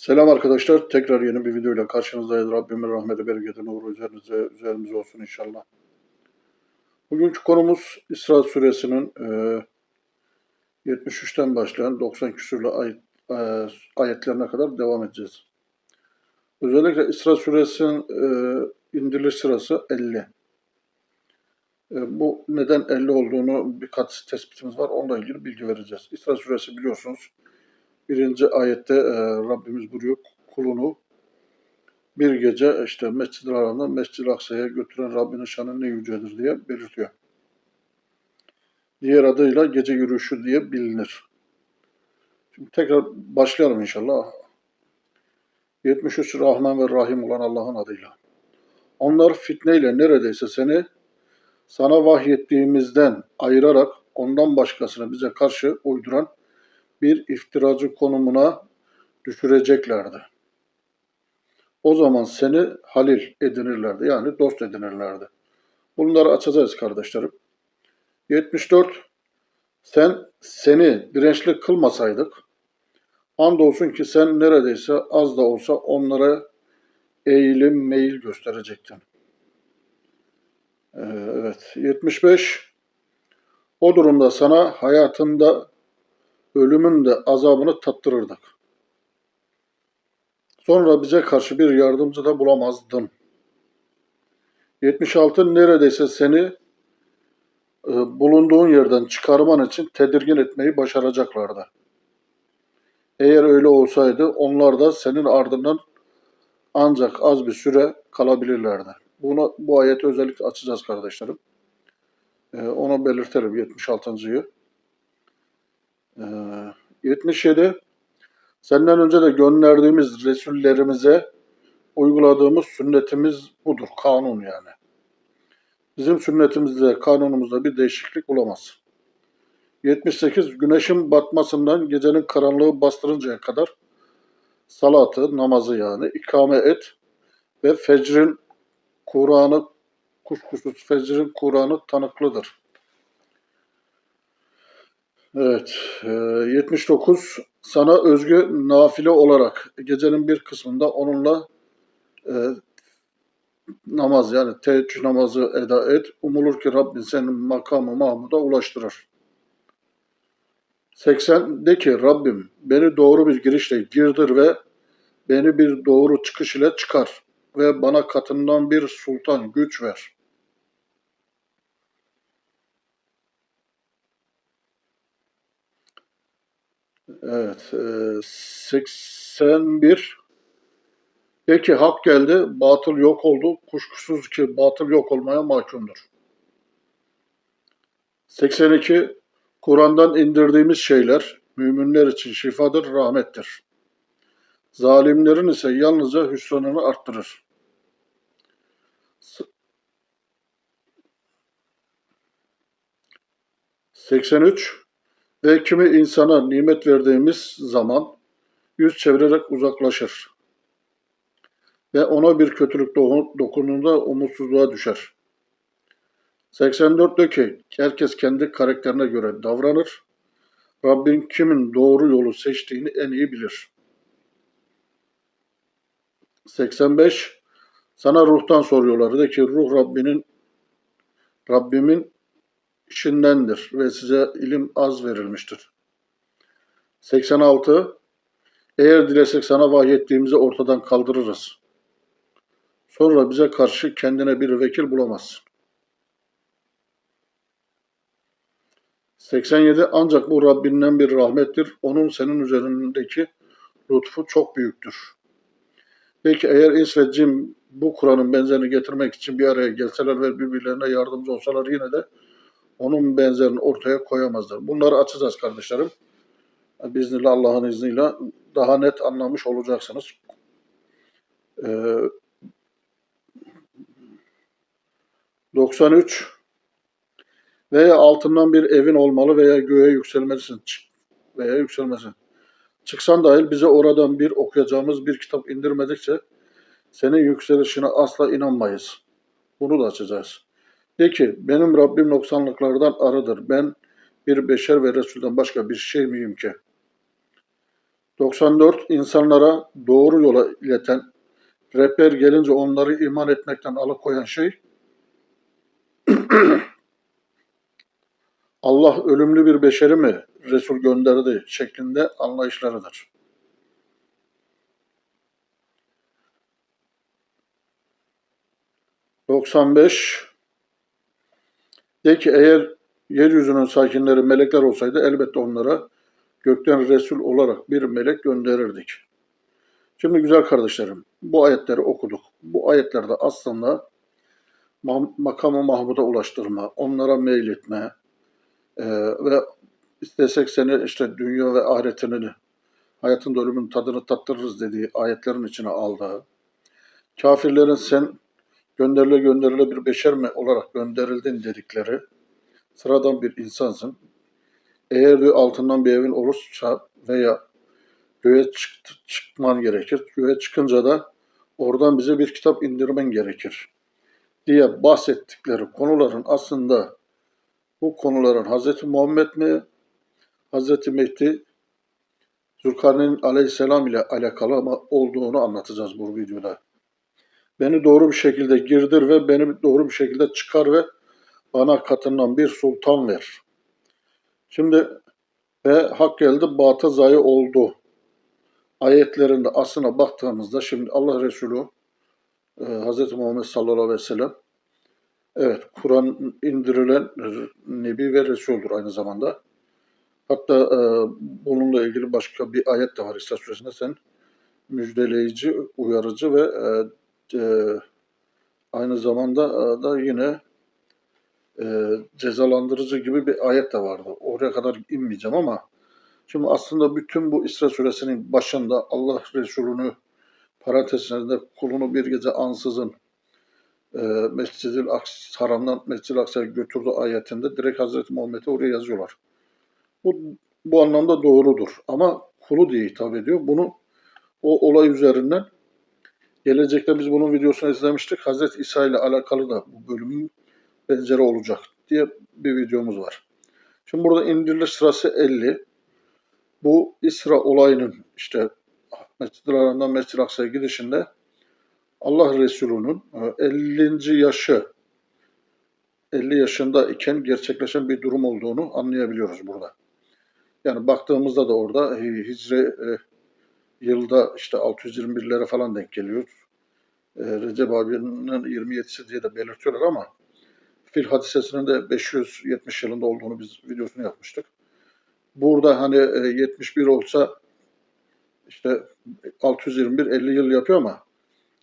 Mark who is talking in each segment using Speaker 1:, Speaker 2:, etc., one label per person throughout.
Speaker 1: Selam arkadaşlar. Tekrar yeni bir videoyla karşınızdayız. Rabbimin rahmeti, bereketi, nuru üzerinize, üzerimize olsun inşallah. Bugünkü konumuz İsra suresinin e, 73'ten başlayan 90 küsürlü ayet, e, ayetlerine kadar devam edeceğiz. Özellikle İsra suresinin e, indiriliş sırası 50. E, bu neden 50 olduğunu birkaç tespitimiz var. Onunla ilgili bilgi vereceğiz. İsra suresi biliyorsunuz birinci ayette e, Rabbimiz buyuruyor kulunu bir gece işte Mescid-i Haram'dan Mescid-i Aksa'ya götüren Rabbinin şanı ne yücedir diye belirtiyor. Diğer adıyla gece yürüyüşü diye bilinir. Şimdi tekrar başlayalım inşallah. 73 Rahman ve Rahim olan Allah'ın adıyla. Onlar fitneyle neredeyse seni sana vahyettiğimizden ayırarak ondan başkasını bize karşı uyduran bir iftiracı konumuna düşüreceklerdi. O zaman seni halil edinirlerdi. Yani dost edinirlerdi. Bunları açacağız kardeşlerim. 74. Sen seni dirençli kılmasaydık, andolsun ki sen neredeyse az da olsa onlara eğilim meyil gösterecektin. Ee, evet. 75. O durumda sana hayatında ölümün de azabını tattırırdık. Sonra bize karşı bir yardımcı da bulamazdın. 76 neredeyse seni e, bulunduğun yerden çıkarman için tedirgin etmeyi başaracaklardı. Eğer öyle olsaydı onlar da senin ardından ancak az bir süre kalabilirlerdi. Bunu, bu ayeti özellikle açacağız kardeşlerim. Ee, onu belirtelim 76.yı. Ee, 77 Senden önce de gönderdiğimiz Resullerimize uyguladığımız sünnetimiz budur. Kanun yani. Bizim sünnetimizde, kanunumuzda bir değişiklik olamaz. 78 Güneşin batmasından gecenin karanlığı bastırıncaya kadar salatı, namazı yani ikame et ve fecrin Kur'an'ı kuşkusuz fecrin Kur'an'ı tanıklıdır. Evet, e, 79 sana özgü nafile olarak gecenin bir kısmında onunla e, namaz yani teheccüd namazı eda et. Umulur ki Rabbin senin makamı Mahmud'a ulaştırır. 80 de ki Rabbim beni doğru bir girişle girdir ve beni bir doğru çıkış ile çıkar ve bana katından bir sultan güç ver. Evet, e, 81 Peki hak geldi, batıl yok oldu. Kuşkusuz ki batıl yok olmaya mahkumdur. 82 Kur'an'dan indirdiğimiz şeyler müminler için şifadır, rahmettir. Zalimlerin ise yalnızca hüsranını arttırır. 83 ve kimi insana nimet verdiğimiz zaman yüz çevirerek uzaklaşır. Ve ona bir kötülük dokunduğunda umutsuzluğa düşer. 84 diyor ki herkes kendi karakterine göre davranır. Rabbin kimin doğru yolu seçtiğini en iyi bilir. 85 Sana ruhtan soruyorlar. De ki ruh Rabbinin Rabbimin işindendir ve size ilim az verilmiştir. 86. Eğer dilesek sana vahyettiğimizi ortadan kaldırırız. Sonra bize karşı kendine bir vekil bulamazsın. 87. Ancak bu Rabbinden bir rahmettir. Onun senin üzerindeki lütfu çok büyüktür. Peki eğer ins ve cin bu Kur'an'ın benzerini getirmek için bir araya gelseler ve birbirlerine yardımcı olsalar yine de onun benzerini ortaya koyamazlar. Bunları açacağız kardeşlerim. Biiznillah Allah'ın izniyle daha net anlamış olacaksınız. Ee, 93 veya altından bir evin olmalı veya göğe yükselmelisin veya yükselmesin. Çıksan dahil bize oradan bir okuyacağımız bir kitap indirmedikçe senin yükselişine asla inanmayız. Bunu da açacağız. De ki benim Rabbim noksanlıklardan arıdır. Ben bir beşer ve Resul'den başka bir şey miyim ki? 94 insanlara doğru yola ileten, rehber gelince onları iman etmekten alıkoyan şey Allah ölümlü bir beşeri mi Resul gönderdi şeklinde anlayışlarıdır. ...95... De ki eğer yeryüzünün sakinleri melekler olsaydı elbette onlara gökten Resul olarak bir melek gönderirdik. Şimdi güzel kardeşlerim bu ayetleri okuduk. Bu ayetlerde aslında ma- makamı Mahmud'a ulaştırma, onlara meyletme e, ve istesek seni işte dünya ve ahiretini, hayatın ölümün tadını tattırırız dediği ayetlerin içine aldığı, kafirlerin sen gönderile gönderile bir beşer mi olarak gönderildin dedikleri sıradan bir insansın. Eğer diyor altından bir evin olursa veya göğe çıktı, çıkman gerekir. Göğe çıkınca da oradan bize bir kitap indirmen gerekir diye bahsettikleri konuların aslında bu konuların Hz. Muhammed mi, Hz. Mehdi Zülkarneyn aleyhisselam ile alakalı olduğunu anlatacağız bu videoda. Beni doğru bir şekilde girdir ve beni doğru bir şekilde çıkar ve bana katından bir sultan ver. Şimdi ve hak geldi batı zayi oldu. Ayetlerinde aslına baktığımızda şimdi Allah Resulü e, Hz. Muhammed sallallahu aleyhi ve sellem evet Kur'an indirilen Nebi ve Resul'dur aynı zamanda. Hatta e, bununla ilgili başka bir ayet de var İsa suresinde sen müjdeleyici, uyarıcı ve e, e, aynı zamanda e, da yine e, cezalandırıcı gibi bir ayet de vardı. Oraya kadar inmeyeceğim ama şimdi aslında bütün bu İsra suresinin başında Allah Resulü'nü parantezinde kulunu bir gece ansızın e, Mescid-i haramdan Mescid-i Aksa'ya götürdü ayetinde direkt Hazreti Muhammed'e oraya yazıyorlar. Bu, bu anlamda doğrudur. Ama kulu diye hitap ediyor. Bunu o olay üzerinden gelecekte biz bunun videosunu izlemiştik. Hazreti İsa ile alakalı da bu bölümün benzeri olacak diye bir videomuz var. Şimdi burada indiriliş sırası 50. Bu İsra olayının işte Mescid-i Haram'dan Mescid-i Aksa'ya gidişinde Allah Resulü'nün 50. yaşı 50 yaşında iken gerçekleşen bir durum olduğunu anlayabiliyoruz burada. Yani baktığımızda da orada Hicri e, yılda işte 621'lere falan denk geliyor. E, Recep abinin 27'si diye de belirtiyorlar ama Fil hadisesinin de 570 yılında olduğunu biz videosunu yapmıştık. Burada hani 71 olsa işte 621 50 yıl yapıyor ama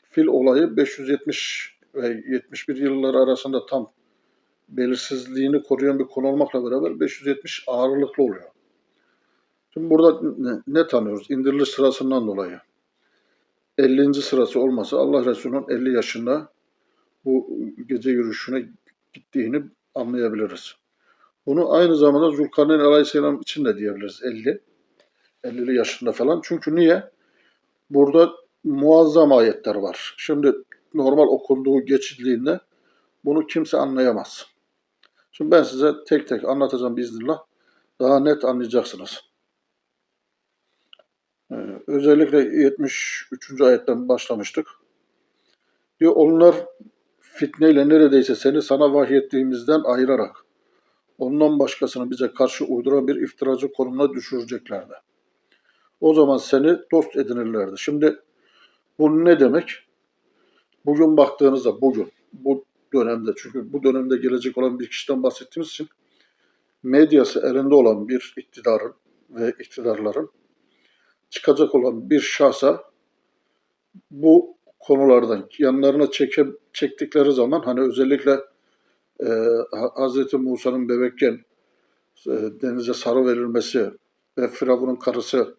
Speaker 1: fil olayı 570 ve 71 yılları arasında tam belirsizliğini koruyan bir konu olmakla beraber 570 ağırlıklı oluyor. Şimdi burada ne, ne tanıyoruz? İndiriliş sırasından dolayı. 50. sırası olmasa Allah Resulü'nün 50 yaşında bu gece yürüyüşüne gittiğini anlayabiliriz. Bunu aynı zamanda Zulkarneyn Aleyhisselam için de diyebiliriz 50. 50'li yaşında falan. Çünkü niye? Burada muazzam ayetler var. Şimdi normal okunduğu geçidliğinde bunu kimse anlayamaz. Şimdi ben size tek tek anlatacağım biiznillah. Daha net anlayacaksınız. Özellikle 73. ayetten başlamıştık. Diyor onlar fitneyle neredeyse seni sana vahyettiğimizden ayırarak ondan başkasını bize karşı uyduran bir iftiracı konumuna düşüreceklerdi. O zaman seni dost edinirlerdi. Şimdi bu ne demek? Bugün baktığınızda bugün bu dönemde çünkü bu dönemde gelecek olan bir kişiden bahsettiğimiz için medyası elinde olan bir iktidarın ve iktidarların çıkacak olan bir şahsa bu konulardan yanlarına çeke, çektikleri zaman hani özellikle e, Hz. Musa'nın bebekken e, denize sarı verilmesi ve Firavun'un karısı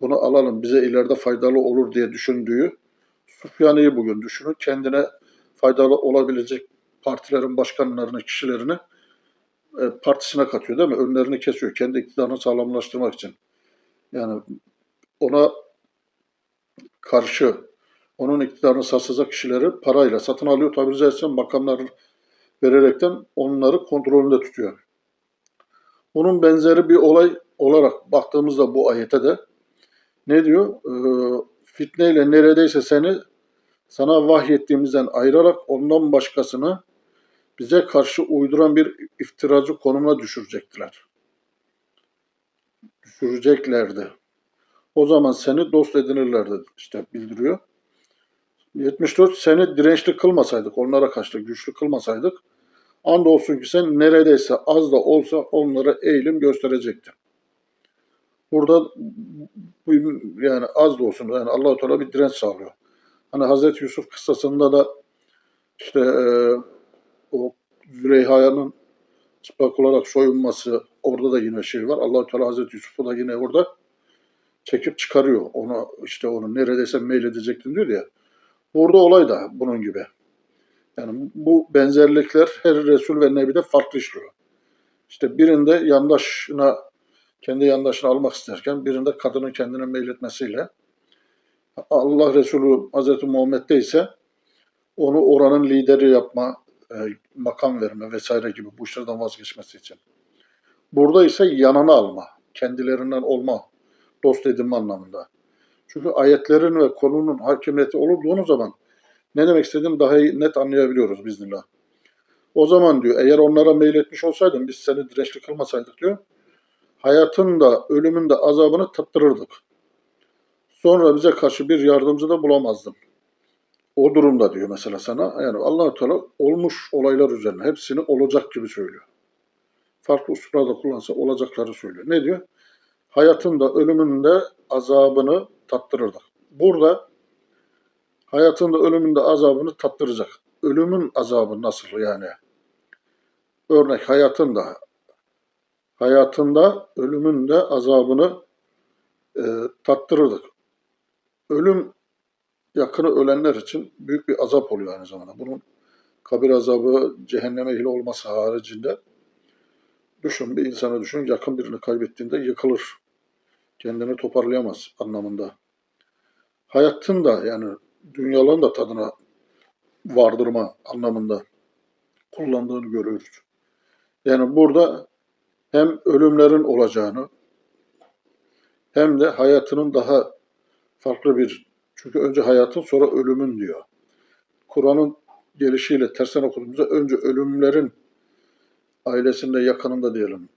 Speaker 1: bunu alalım bize ileride faydalı olur diye düşündüğü Sufyani'yi bugün düşünün. Kendine faydalı olabilecek partilerin başkanlarını, kişilerini e, partisine katıyor değil mi? Önlerini kesiyor. Kendi iktidarını sağlamlaştırmak için. Yani ona karşı onun iktidarını sarsacak kişileri parayla satın alıyor. Tabiri caizse makamlar vererekten onları kontrolünde tutuyor. Bunun benzeri bir olay olarak baktığımızda bu ayete de Ne diyor? Ee, fitneyle neredeyse seni sana vahyettiğimizden ayırarak ondan başkasını bize karşı uyduran bir iftiracı konumuna düşürecektiler. Düşüreceklerdi. O zaman seni dost edinirlerdi işte bildiriyor. 74 seni dirençli kılmasaydık, onlara karşı güçlü kılmasaydık, andolsun ki sen neredeyse az da olsa onlara eğilim gösterecektin. Burada bu yani az da olsun yani Allah-u Teala bir direnç sağlıyor. Hani Hazreti Yusuf kıssasında da işte e, o Züleyha'nın çıplak olarak soyunması orada da yine şey var. Allah-u Teala Hazreti Yusuf'u da yine orada çekip çıkarıyor. Onu işte onu neredeyse meyledecektin diyor ya. Burada olay da bunun gibi. Yani bu benzerlikler her Resul ve Nebi'de farklı işliyor. İşte birinde yandaşına, kendi yandaşını almak isterken birinde kadının kendine meyletmesiyle Allah Resulü Hazreti Muhammed'de ise onu oranın lideri yapma, e, makam verme vesaire gibi bu işlerden vazgeçmesi için. Burada ise yanına alma, kendilerinden olma, dost edinme anlamında. Çünkü ayetlerin ve konunun hakimiyeti olduğunu zaman ne demek istediğimi daha iyi, net anlayabiliyoruz biznillah. O zaman diyor eğer onlara meyletmiş olsaydın biz seni dirençli kılmasaydık diyor. Hayatın da ölümün de azabını tattırırdık. Sonra bize karşı bir yardımcı da bulamazdın. O durumda diyor mesela sana. Yani allah Teala olmuş olaylar üzerine hepsini olacak gibi söylüyor. Farklı usullarda kullansa olacakları söylüyor. Ne diyor? Hayatın da ölümün de azabını tattırırdık. Burada hayatında ölümünde azabını tattıracak. Ölümün azabı nasıl yani? Örnek hayatında hayatında ölümün de azabını e, tattırırdık. Ölüm yakını ölenler için büyük bir azap oluyor aynı zamanda. Bunun kabir azabı cehenneme ehli olması haricinde düşün bir insanı düşün yakın birini kaybettiğinde yıkılır. Kendini toparlayamaz anlamında. Hayatın da yani dünyaların da tadına vardırma anlamında kullandığını görüyoruz. Yani burada hem ölümlerin olacağını hem de hayatının daha farklı bir çünkü önce hayatın sonra ölümün diyor. Kur'an'ın gelişiyle tersten okuduğumuzda önce ölümlerin ailesinde yakınında diyelim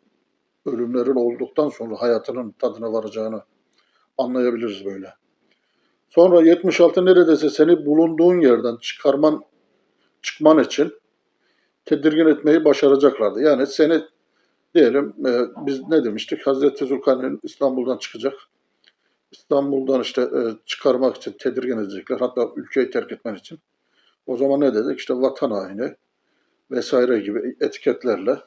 Speaker 1: ölümlerin olduktan sonra hayatının tadına varacağını anlayabiliriz böyle. Sonra 76 neredeyse seni bulunduğun yerden çıkarman çıkman için tedirgin etmeyi başaracaklardı. Yani seni diyelim e, biz ne demiştik? Hazreti Zülkarneyn İstanbul'dan çıkacak. İstanbul'dan işte e, çıkarmak için tedirgin edecekler. Hatta ülkeyi terk etmen için. O zaman ne dedik? İşte vatan haini vesaire gibi etiketlerle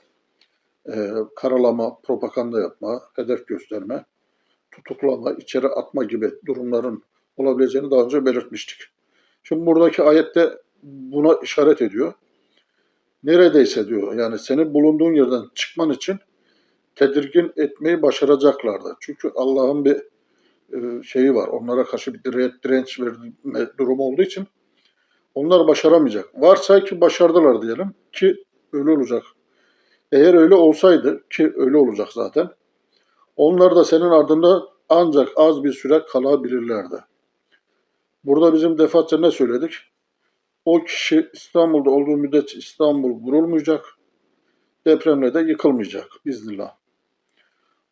Speaker 1: e, karalama, propaganda yapma, hedef gösterme, tutuklama, içeri atma gibi durumların olabileceğini daha önce belirtmiştik. Şimdi buradaki ayette buna işaret ediyor. Neredeyse diyor yani senin bulunduğun yerden çıkman için tedirgin etmeyi başaracaklardı. Çünkü Allah'ın bir e, şeyi var. Onlara karşı bir direnç, verme durumu olduğu için onlar başaramayacak. Varsay ki başardılar diyelim ki öyle olacak. Eğer öyle olsaydı ki öyle olacak zaten. Onlar da senin ardında ancak az bir süre kalabilirlerdi. Burada bizim defaatçe ne söyledik? O kişi İstanbul'da olduğu müddetçe İstanbul vurulmayacak, depremle de yıkılmayacak biiznillah.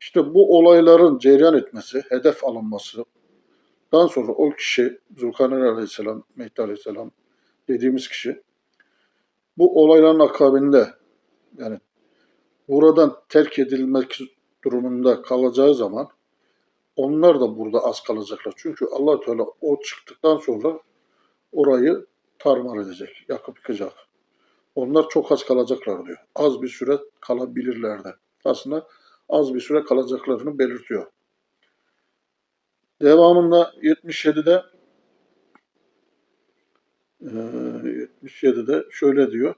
Speaker 1: İşte bu olayların cereyan etmesi, hedef alınması, daha sonra o kişi Zulkarneyn Aleyhisselam, Mehdi Aleyhisselam dediğimiz kişi bu olayların akabinde yani buradan terk edilmek durumunda kalacağı zaman onlar da burada az kalacaklar. Çünkü allah Teala o çıktıktan sonra orayı tarmar edecek, yakıp yıkacak. Onlar çok az kalacaklar diyor. Az bir süre kalabilirler de. Aslında az bir süre kalacaklarını belirtiyor. Devamında 77'de e, 77'de şöyle diyor.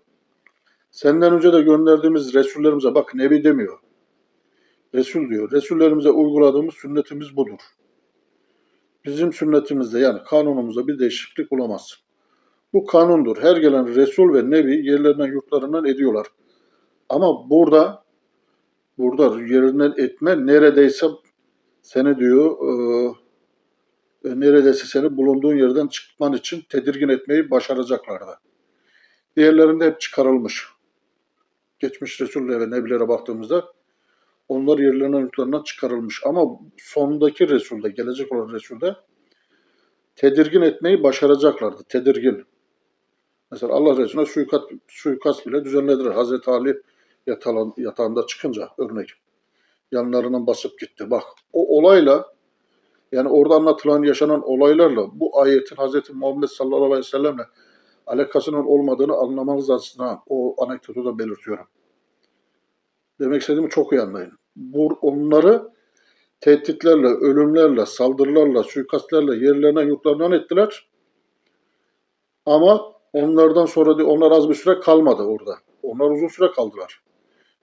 Speaker 1: Senden önce de gönderdiğimiz Resullerimize bak Nebi demiyor. Resul diyor. Resullerimize uyguladığımız sünnetimiz budur. Bizim sünnetimizde yani kanunumuzda bir değişiklik olamaz. Bu kanundur. Her gelen Resul ve Nebi yerlerinden yurtlarından ediyorlar. Ama burada burada yerinden etme neredeyse seni diyor e, ve neredeyse seni bulunduğun yerden çıkman için tedirgin etmeyi başaracaklardı. Diğerlerinde hep çıkarılmış. Geçmiş Resul'e ve Nebilere baktığımızda onlar yerlerinden yurtlarından çıkarılmış. Ama sondaki Resul'de, gelecek olan Resul'de tedirgin etmeyi başaracaklardı. Tedirgin. Mesela Allah Resulüne suikast, suikast bile düzenlediler. Hazreti Ali yatalan, yatağında çıkınca örnek. Yanlarından basıp gitti. Bak o olayla yani orada anlatılan, yaşanan olaylarla bu ayetin Hazreti Muhammed sallallahu aleyhi ve sellemle alakasının olmadığını anlamanız açısından o anekdotu da belirtiyorum. Demek istediğimi çok iyi anlayın. Bu, onları tehditlerle, ölümlerle, saldırılarla, suikastlerle yerlerine yurtlarından ettiler. Ama onlardan sonra onlar az bir süre kalmadı orada. Onlar uzun süre kaldılar.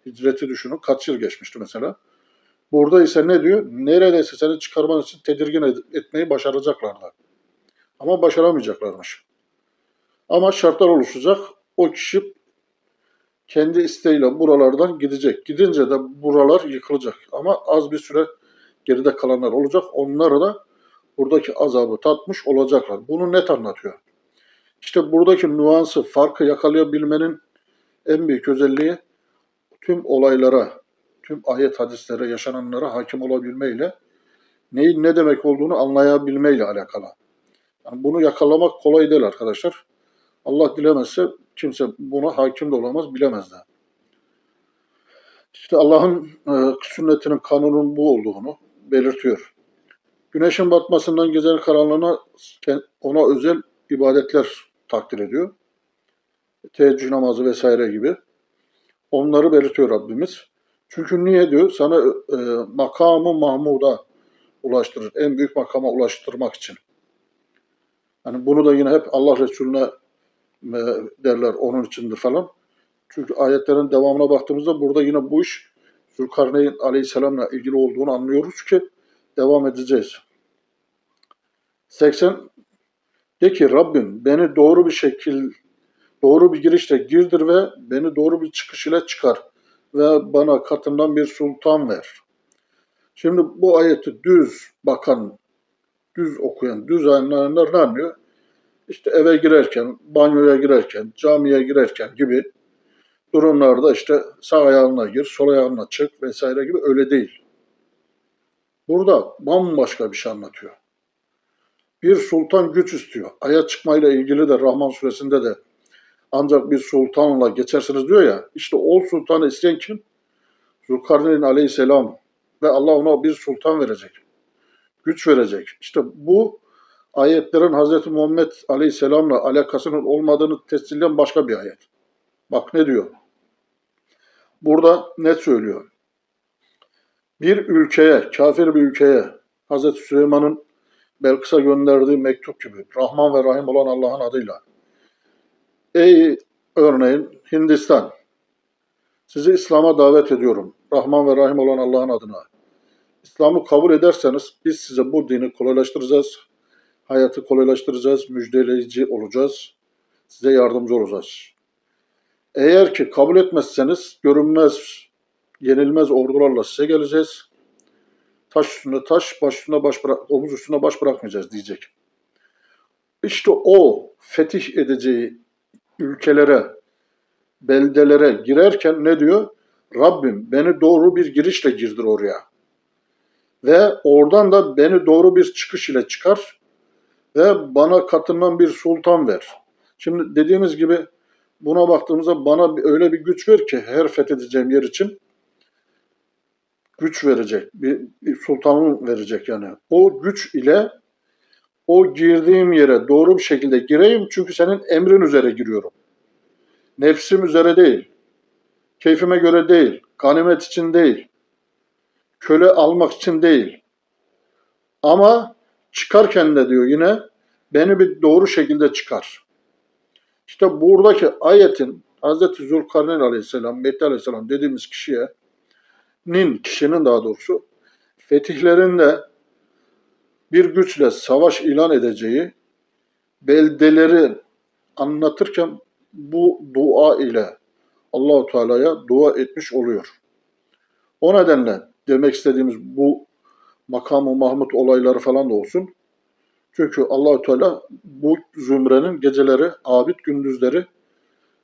Speaker 1: Hicreti düşünün. Kaç yıl geçmişti mesela. Burada ise ne diyor? Neredeyse seni çıkarman için tedirgin ed- etmeyi başaracaklardı. Ama başaramayacaklarmış. Ama şartlar oluşacak. O kişi kendi isteğiyle buralardan gidecek. Gidince de buralar yıkılacak. Ama az bir süre geride kalanlar olacak. Onları da buradaki azabı tatmış olacaklar. Bunu net anlatıyor. İşte buradaki nüansı, farkı yakalayabilmenin en büyük özelliği tüm olaylara, tüm ayet hadislere, yaşananlara hakim olabilmeyle neyin ne demek olduğunu anlayabilmeyle alakalı. Yani bunu yakalamak kolay değil arkadaşlar. Allah dilemezse kimse buna hakim de olamaz, bilemez de. İşte Allah'ın e, sünnetinin kanunun bu olduğunu belirtiyor. Güneşin batmasından gecenin karanlığına ona özel ibadetler takdir ediyor. Teheccüd namazı vesaire gibi. Onları belirtiyor Rabbimiz. Çünkü niye diyor? Sana e, makamı Mahmud'a ulaştırır. En büyük makama ulaştırmak için. Yani bunu da yine hep Allah Resulüne derler onun içindir falan. Çünkü ayetlerin devamına baktığımızda burada yine bu iş Zülkarneyn Aleyhisselam'la ilgili olduğunu anlıyoruz ki devam edeceğiz. 80 de ki Rabbim beni doğru bir şekil doğru bir girişle girdir ve beni doğru bir çıkış ile çıkar ve bana katından bir sultan ver. Şimdi bu ayeti düz bakan, düz okuyan, düz anlayanlar ne anlıyor? İşte eve girerken, banyoya girerken, camiye girerken gibi durumlarda işte sağ ayağına gir, sol ayağına çık vesaire gibi öyle değil. Burada bambaşka bir şey anlatıyor. Bir sultan güç istiyor. Aya çıkmayla ilgili de Rahman suresinde de ancak bir sultanla geçersiniz diyor ya. İşte o sultanı isteyen kim? Zulkarneyn aleyhisselam ve Allah ona bir sultan verecek. Güç verecek. İşte bu ayetlerin Hz. Muhammed aleyhisselamla alakasının olmadığını tescilleyen başka bir ayet. Bak ne diyor? Burada ne söylüyor? Bir ülkeye, kafir bir ülkeye Hz. Süleyman'ın Belkıs'a gönderdiği mektup gibi Rahman ve Rahim olan Allah'ın adıyla Ey örneğin Hindistan sizi İslam'a davet ediyorum. Rahman ve Rahim olan Allah'ın adına. İslam'ı kabul ederseniz biz size bu dini kolaylaştıracağız. Hayatı kolaylaştıracağız, müjdeleyici olacağız. Size yardımcı olacağız. Eğer ki kabul etmezseniz görünmez, yenilmez ordularla size geleceğiz. Taş üstüne taş, baş üstüne baş bırak, omuz üstüne baş bırakmayacağız diyecek. İşte o fetih edeceği ülkelere, beldelere girerken ne diyor? Rabbim beni doğru bir girişle girdir oraya. Ve oradan da beni doğru bir çıkış ile çıkar ve bana katından bir sultan ver. Şimdi dediğimiz gibi buna baktığımızda bana öyle bir güç ver ki her fethedeceğim yer için güç verecek, bir, bir sultanın verecek yani. O güç ile o girdiğim yere doğru bir şekilde gireyim çünkü senin emrin üzere giriyorum. Nefsim üzere değil, keyfime göre değil, ganimet için değil, köle almak için değil. Ama çıkarken de diyor yine beni bir doğru şekilde çıkar. İşte buradaki ayetin Hz. Zülkarneyn aleyhisselam, Mehdi aleyhisselam dediğimiz kişiye nin, kişinin daha doğrusu fetihlerinde bir güçle savaş ilan edeceği beldeleri anlatırken bu dua ile Allahu Teala'ya dua etmiş oluyor. O nedenle demek istediğimiz bu makamı Mahmut olayları falan da olsun. Çünkü Allahü Teala bu zümrenin geceleri abid, gündüzleri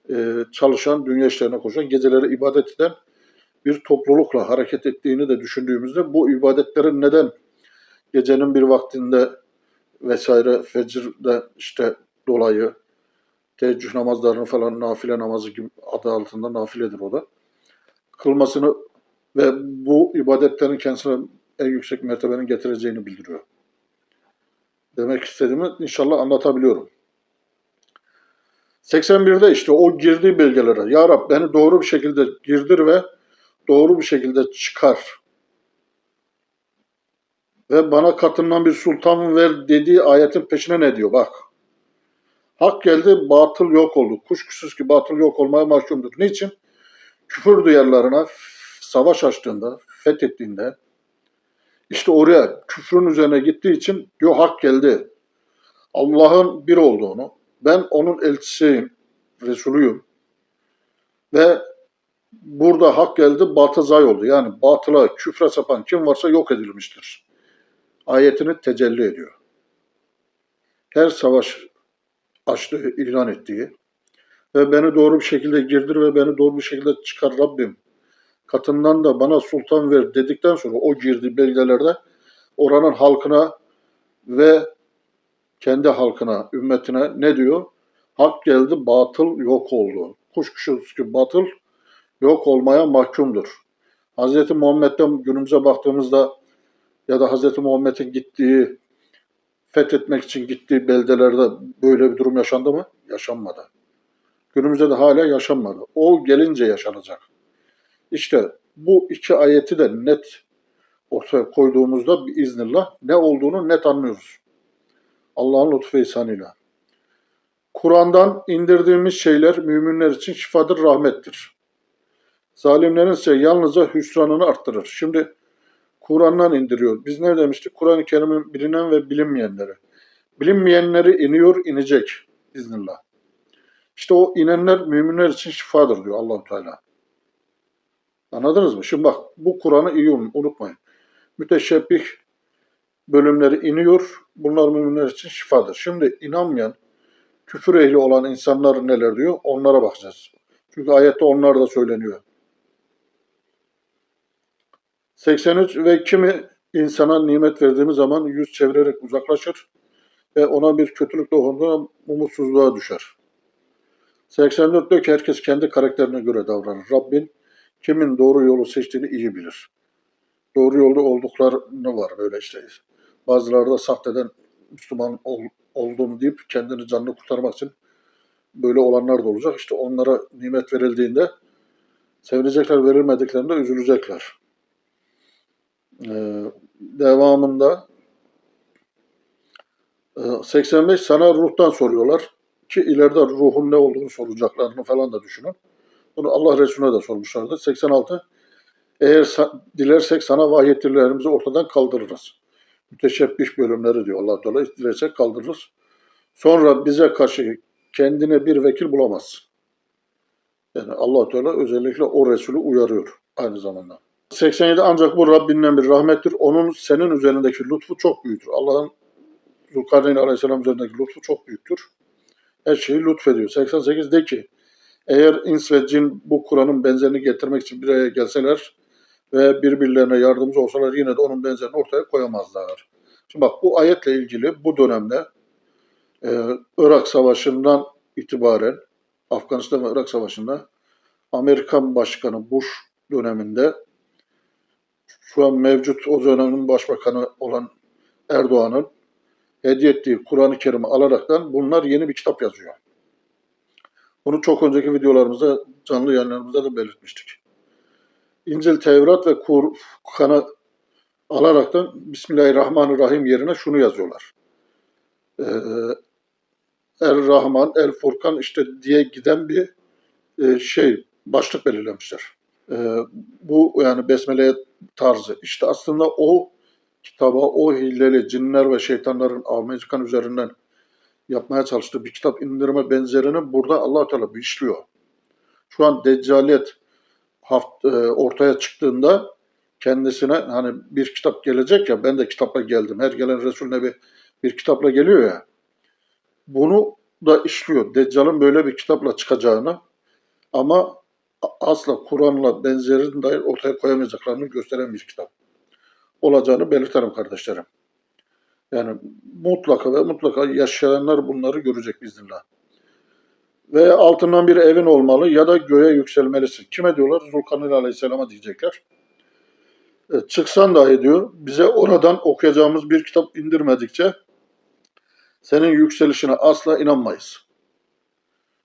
Speaker 1: e, çalışan, dünya işlerine koşan, geceleri ibadet eden bir toplulukla hareket ettiğini de düşündüğümüzde bu ibadetlerin neden gecenin bir vaktinde vesaire fecirde işte dolayı teheccüd namazlarını falan nafile namazı gibi adı altında nafiledir o da. Kılmasını ve bu ibadetlerin kendisine en yüksek mertebenin getireceğini bildiriyor. Demek istediğimi inşallah anlatabiliyorum. 81'de işte o girdiği belgelere Ya Rab beni doğru bir şekilde girdir ve doğru bir şekilde çıkar. Ve bana katından bir sultan ver dediği ayetin peşine ne diyor bak. Hak geldi batıl yok oldu. Kuşkusuz ki batıl yok olmaya mahkumdur. Niçin? Küfür duyarlarına savaş açtığında, fethettiğinde işte oraya küfrün üzerine gittiği için diyor hak geldi. Allah'ın bir olduğunu, ben onun elçisiyim, Resulüyüm. Ve burada hak geldi, batıl zay oldu. Yani batıla, küfre sapan kim varsa yok edilmiştir. Ayetini tecelli ediyor. Her savaş açtığı, ilan ettiği ve beni doğru bir şekilde girdir ve beni doğru bir şekilde çıkar Rabbim. Katından da bana sultan ver dedikten sonra o girdi belgelerde oranın halkına ve kendi halkına, ümmetine ne diyor? Hak geldi, batıl yok oldu. Kuşkusuz ki batıl yok olmaya mahkumdur. Hz. Muhammed'den günümüze baktığımızda ya da Hz. Muhammed'in gittiği, fethetmek için gittiği beldelerde böyle bir durum yaşandı mı? Yaşanmadı. Günümüzde de hala yaşanmadı. O gelince yaşanacak. İşte bu iki ayeti de net ortaya koyduğumuzda bir iznillah ne olduğunu net anlıyoruz. Allah'ın lütfu ihsanıyla. Kur'an'dan indirdiğimiz şeyler müminler için şifadır, rahmettir. Zalimlerin ise yalnızca hüsranını arttırır. Şimdi Kur'an'dan indiriyor. Biz ne demiştik? Kur'an-ı Kerim'in bilinen ve bilinmeyenleri. Bilinmeyenleri iniyor, inecek iznillah. İşte o inenler müminler için şifadır diyor Allahu Teala. Anladınız mı? Şimdi bak bu Kur'an'ı iyi unutmayın. Müteşebbih bölümleri iniyor. Bunlar müminler için şifadır. Şimdi inanmayan, küfür ehli olan insanlar neler diyor? Onlara bakacağız. Çünkü ayette onlar da söyleniyor. 83 ve kimi insana nimet verdiğimiz zaman yüz çevirerek uzaklaşır ve ona bir kötülük dokunduğunda umutsuzluğa düşer. 84 diyor ki herkes kendi karakterine göre davranır. Rabbin kimin doğru yolu seçtiğini iyi bilir. Doğru yolda olduklarını var böyle işte. Bazıları da sahteden Müslüman ol, oldum deyip kendini canını kurtarmak için böyle olanlar da olacak. İşte onlara nimet verildiğinde sevinecekler, verilmediklerinde üzülecekler. Ee, devamında e, 85 sana ruhtan soruyorlar ki ileride ruhun ne olduğunu soracaklarını falan da düşünün. Bunu Allah Resulüne de sormuşlardı. 86 eğer dilersek sana vahyettirlerimizi ortadan kaldırırız. Müteşebbih bölümleri diyor allah Teala. Dilersek kaldırırız. Sonra bize karşı kendine bir vekil bulamazsın. Yani allah Teala özellikle o Resulü uyarıyor aynı zamanda. 87 ancak bu Rabbinden bir rahmettir. Onun senin üzerindeki lütfu çok büyüktür. Allah'ın Zulkarneyn Aleyhisselam üzerindeki lütfu çok büyüktür. Her şeyi lütfediyor. 88 de ki eğer ins ve cin bu Kur'an'ın benzerini getirmek için bir araya gelseler ve birbirlerine yardımcı olsalar yine de onun benzerini ortaya koyamazlar. Şimdi bak bu ayetle ilgili bu dönemde e, Irak Savaşı'ndan itibaren Afganistan ve Irak Savaşı'nda Amerikan Başkanı Bush döneminde şu an mevcut o dönemin başbakanı olan Erdoğan'ın hediye ettiği Kur'an-ı Kerim'i alaraktan bunlar yeni bir kitap yazıyor. Bunu çok önceki videolarımızda, canlı yayınlarımızda da belirtmiştik. İncil, Tevrat ve Kur'an'ı alaraktan Bismillahirrahmanirrahim yerine şunu yazıyorlar. Ee, El Rahman, El Furkan işte diye giden bir e, şey, başlık belirlemişler. Ee, bu yani Besmele tarzı. İşte aslında o kitaba, o hileli cinler ve şeytanların Amerikan üzerinden yapmaya çalıştığı bir kitap indirme benzerini burada allah Teala işliyor. Şu an Deccaliyet haft, e, ortaya çıktığında kendisine hani bir kitap gelecek ya ben de kitapla geldim. Her gelen Resulüne bir bir kitapla geliyor ya. Bunu da işliyor. Deccal'ın böyle bir kitapla çıkacağını ama asla Kur'an'la benzerini dair ortaya koyamayacaklarını gösteren bir kitap olacağını belirterim kardeşlerim. Yani mutlaka ve mutlaka yaşayanlar bunları görecek biiznillah. Ve altından bir evin olmalı ya da göğe yükselmelisin. Kime diyorlar? Zulkarneyn Aleyhisselam'a diyecekler. E, çıksan dahi diyor, bize oradan okuyacağımız bir kitap indirmedikçe senin yükselişine asla inanmayız.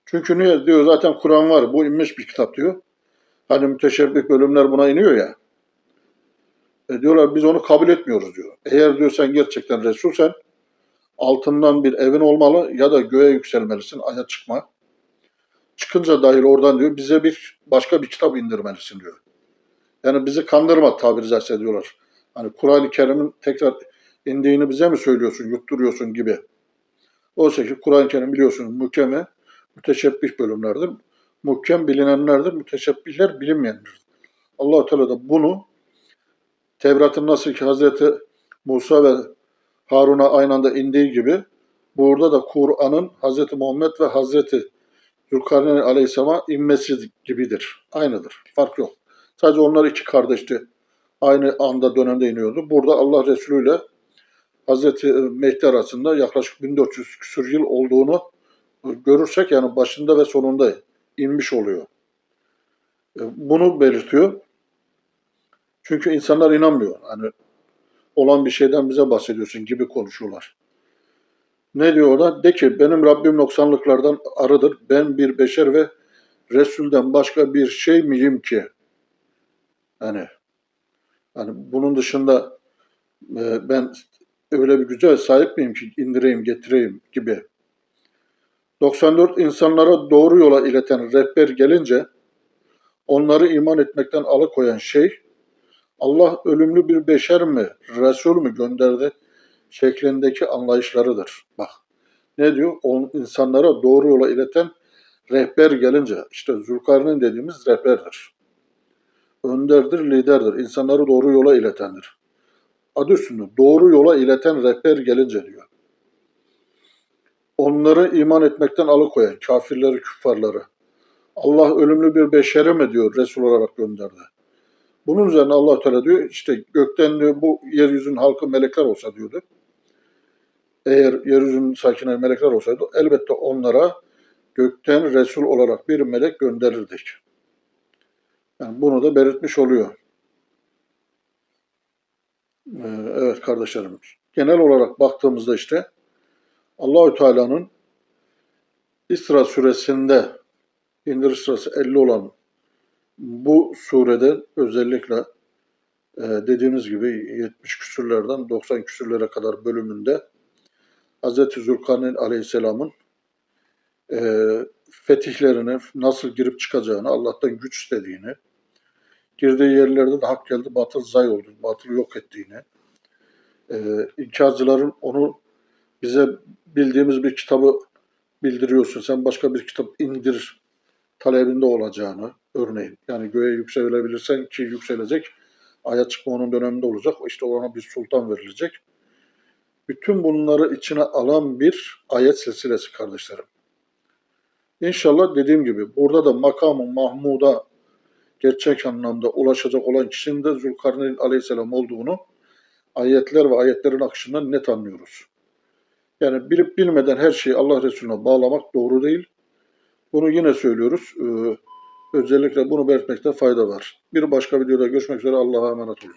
Speaker 1: Çünkü niye diyor zaten Kur'an var, bu inmiş bir kitap diyor. Hani müteşebbih bölümler buna iniyor ya. E diyorlar biz onu kabul etmiyoruz diyor. Eğer diyor sen gerçekten Resulsen altından bir evin olmalı ya da göğe yükselmelisin, aya çıkma. Çıkınca dahil oradan diyor bize bir başka bir kitap indirmelisin diyor. Yani bizi kandırma tabiri caizse diyorlar. Hani Kur'an-ı Kerim'in tekrar indiğini bize mi söylüyorsun, yutturuyorsun gibi. Oysa ki Kur'an-ı Kerim biliyorsunuz mükeme, müteşebbih bölümlerdir. Muhkem bilinenlerdir, müteşebbihler bilinmeyenlerdir. allah Teala da bunu Tevrat'ın nasıl ki Hazreti Musa ve Harun'a aynı anda indiği gibi burada da Kur'an'ın Hazreti Muhammed ve Hazreti Zülkarneyn Aleyhisselam'a inmesi gibidir. Aynıdır. Fark yok. Sadece onlar iki kardeşti. Aynı anda dönemde iniyordu. Burada Allah Resulü ile Hazreti Mehdi arasında yaklaşık 1400 küsur yıl olduğunu görürsek yani başında ve sonunda inmiş oluyor. E, Bunu belirtiyor. Çünkü insanlar inanmıyor. Hani olan bir şeyden bize bahsediyorsun gibi konuşuyorlar. Ne diyor orada? De ki benim Rabbim noksanlıklardan arıdır. Ben bir beşer ve Resul'den başka bir şey miyim ki? Hani hani bunun dışında e, ben öyle bir güce sahip miyim ki indireyim, getireyim gibi. 94 insanlara doğru yola ileten rehber gelince onları iman etmekten alıkoyan şey Allah ölümlü bir beşer mi, Resul mü gönderdi şeklindeki anlayışlarıdır. Bak ne diyor? O insanlara doğru yola ileten rehber gelince işte Zülkarneyn dediğimiz rehberdir. Önderdir, liderdir. İnsanları doğru yola iletendir. Adı üstünde doğru yola ileten rehber gelince diyor. Onları iman etmekten alıkoyan kafirleri, küffarları. Allah ölümlü bir beşere mi diyor Resul olarak gönderdi. Bunun üzerine allah Teala diyor işte gökten diyor bu yeryüzünün halkı melekler olsa diyordu. Eğer yeryüzünün sakinleri melekler olsaydı elbette onlara gökten Resul olarak bir melek gönderirdik. Yani bunu da belirtmiş oluyor. Ee, evet kardeşlerim. Genel olarak baktığımızda işte Allahü Teala'nın İsra suresinde indiriş sırası 50 olan bu surede özellikle e, dediğimiz gibi 70 küsürlerden 90 küsürlere kadar bölümünde Hz. Zülkarneyn Aleyhisselam'ın e, fetihlerine nasıl girip çıkacağını, Allah'tan güç istediğini, girdiği yerlerde de hak geldi, batıl zay oldu, batıl yok ettiğini, e, inkarcıların onu bize bildiğimiz bir kitabı bildiriyorsun, sen başka bir kitap indir talebinde olacağını örneğin. Yani göğe yükselebilirsen ki yükselecek, aya çıkma onun döneminde olacak, işte ona bir sultan verilecek. Bütün bunları içine alan bir ayet silsilesi kardeşlerim. İnşallah dediğim gibi burada da makamı Mahmud'a gerçek anlamda ulaşacak olan kişinin de Zülkarneyn Aleyhisselam olduğunu ayetler ve ayetlerin akışından net anlıyoruz. Yani bilip bilmeden her şeyi Allah Resulüne bağlamak doğru değil. Bunu yine söylüyoruz. Ee, özellikle bunu belirtmekte fayda var. Bir başka videoda görüşmek üzere. Allah'a emanet olun.